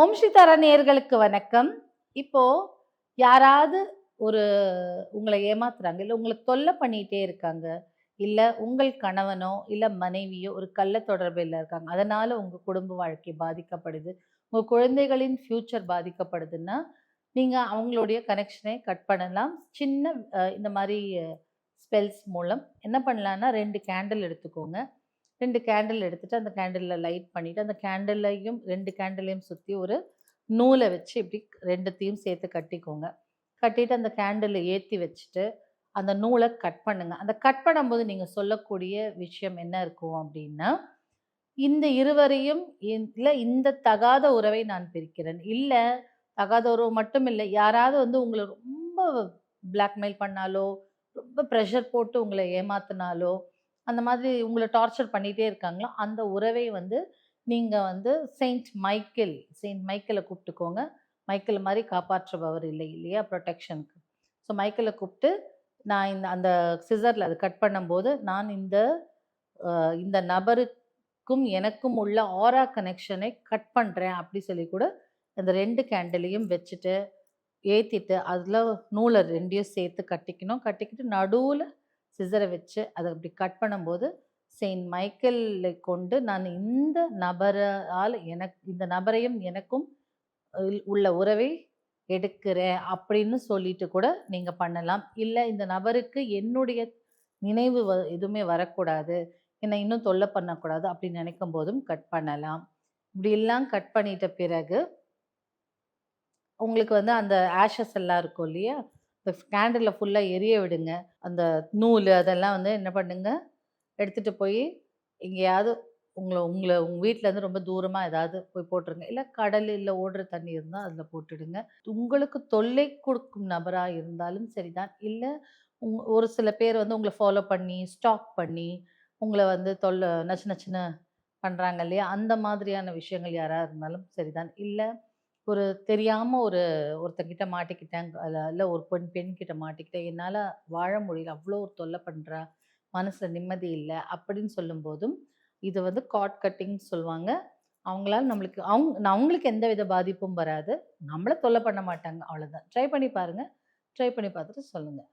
ஓம் ஸ்ரீ தர நேர்களுக்கு வணக்கம். இப்போ யாராவது ஒரு உங்களை ஏமாத்துறாங்க இல்லை உங்களை தொல்லை பண்ணிகிட்டே இருக்காங்க இல்லை உங்கள் கணவனோ இல்லை மனைவியோ ஒரு கள்ள தொடர்பில் இருக்காங்க அதனால உங்கள் குடும்ப வாழ்க்கை பாதிக்கப்படுது உங்கள் குழந்தைகளின் ஃப்யூச்சர் பாதிக்கப்படுதுன்னா நீங்கள் அவங்களுடைய கனெக்ஷனை கட் பண்ணலாம். சின்ன இந்த மாதிரி ஸ்பெல்ஸ் மூலம் என்ன பண்ணலான்னா ரெண்டு கேண்டில் எடுத்துக்கோங்க. ரெண்டு கேண்டில் எடுத்துகிட்டு அந்த கேண்டிலில் லைட் பண்ணிவிட்டு அந்த கேண்டிலையும் ரெண்டு கேண்டிலையும் சுற்றி ஒரு நூலை வச்சு இப்படி ரெண்டுத்தையும் சேர்த்து கட்டிக்கோங்க. கட்டிட்டு அந்த கேண்டிலை ஏற்றி வச்சுட்டு அந்த நூலை கட் பண்ணுங்கள் அந்த கட் பண்ணும்போது நீங்கள் சொல்லக்கூடிய விஷயம் என்ன இருக்கும் அப்படின்னா இந்த இருவரையும் இல்லை இந்த தகாத உறவை நான் பிரிக்கிறேன். இல்லை தகாத உறவு மட்டும் இல்லை யாராவது வந்து உங்களை ரொம்ப பிளாக்மெயில் பண்ணாலோ ரொம்ப ப்ரெஷர் போட்டு உங்களை ஏமாத்தினாலோ அந்த மாதிரி உங்களை டார்ச்சர் பண்ணிகிட்டே இருக்காங்களோ? அந்த உறவை வந்து நீங்கள் வந்து செயின்ட் மைக்கேல் செயின்ட் மைக்கேலை கூப்பிட்டுக்கோங்க. மைக்கேல் மாதிரி காப்பாற்றுபவர் இல்லை இல்லையா? ப்ரொடெக்ஷனுக்கு. ஸோ மைக்கேலை கூப்பிட்டு நான் இந்த அந்த சிசரில் அது கட் பண்ணும்போது நான் இந்த இந்த நபருக்கும் எனக்கும் உள்ள ஆரா கனெக்ஷனை கட் பண்ணுறேன் அப்படி சொல்லி கூட அந்த ரெண்டு கேண்டிலையும் வச்சுட்டு ஏற்றிட்டு அதில் நூலை ரெண்டையும் சேர்த்து கட்டிக்கணும். கட்டிக்கிட்டு நடுவில் சிசரை வச்சு அதை அப்படி கட் பண்ணும்போது செயின்ட் மைக்கேலை கொண்டு நான் இந்த நபரால் எனக்கு இந்த நபரையும் எனக்கும் உள்ள உறவை எடுக்கிறேன் அப்படின்னு சொல்லிட்டு கூட நீங்கள் பண்ணலாம். இல்லை இந்த நபருக்கு என்னுடைய நினைவு வ எதுவுமே வரக்கூடாது. என்னை இன்னும் தொல்லை பண்ணக்கூடாது அப்படின்னு நினைக்கும் போதும் கட் பண்ணலாம். இப்படி எல்லாம் கட் பண்ணிட்ட பிறகு உங்களுக்கு வந்து அந்த ஆஷஸ் எல்லாம் இருக்கும் இல்லையா? இந்த ஃபுல்லாக எரிய விடுங்க. அந்த நூல் அதெல்லாம் வந்து என்ன பண்ணுங்க? எடுத்துகிட்டு போய் எங்கேயாவது உங்களை உங்களை உங்கள் வீட்டிலேருந்து ரொம்ப தூரமாக ஏதாவது போய் போட்டுருங்க. இல்லை கடல் இல்லை ஓடுற தண்ணி இருந்தால் அதில் போட்டுடுங்க. உங்களுக்கு தொல்லை கொடுக்கும் நபராக இருந்தாலும் சரிதான். இல்லை உங் ஒரு சில பேர் வந்து உங்களை ஃபாலோ பண்ணி ஸ்டாக் பண்ணி உங்களை வந்து தொல்லை நச்சு நச்சுன்னு பண்ணுறாங்க இல்லையா? அந்த மாதிரியான விஷயங்கள் யாராக இருந்தாலும் சரிதான். இல்லை ஒரு தெரியாமல் ஒரு ஒருத்தர்கிட்ட மாட்டிக்கிட்டேன். இல்லை ஒரு பெண் பெண்கிட்ட மாட்டிக்கிட்டேன். என்னால் வாழ முடியல. அவ்வளோ ஒரு தொல்லை பண்ணுறா மனசில் நிம்மதி இல்லை. அப்படின்னு சொல்லும்போதும் இது வந்து காட் கட்டிங் சொல்லுவாங்க. அவங்களால நம்மளுக்கு அவங்க அவங்களுக்கு எந்த வித பாதிப்பும் வராது. நம்மளை தொல்லை பண்ண மாட்டாங்க. அவ்வளோதான் ட்ரை பண்ணி பாருங்கள் ட்ரை பண்ணி பார்த்துட்டு சொல்லுங்கள்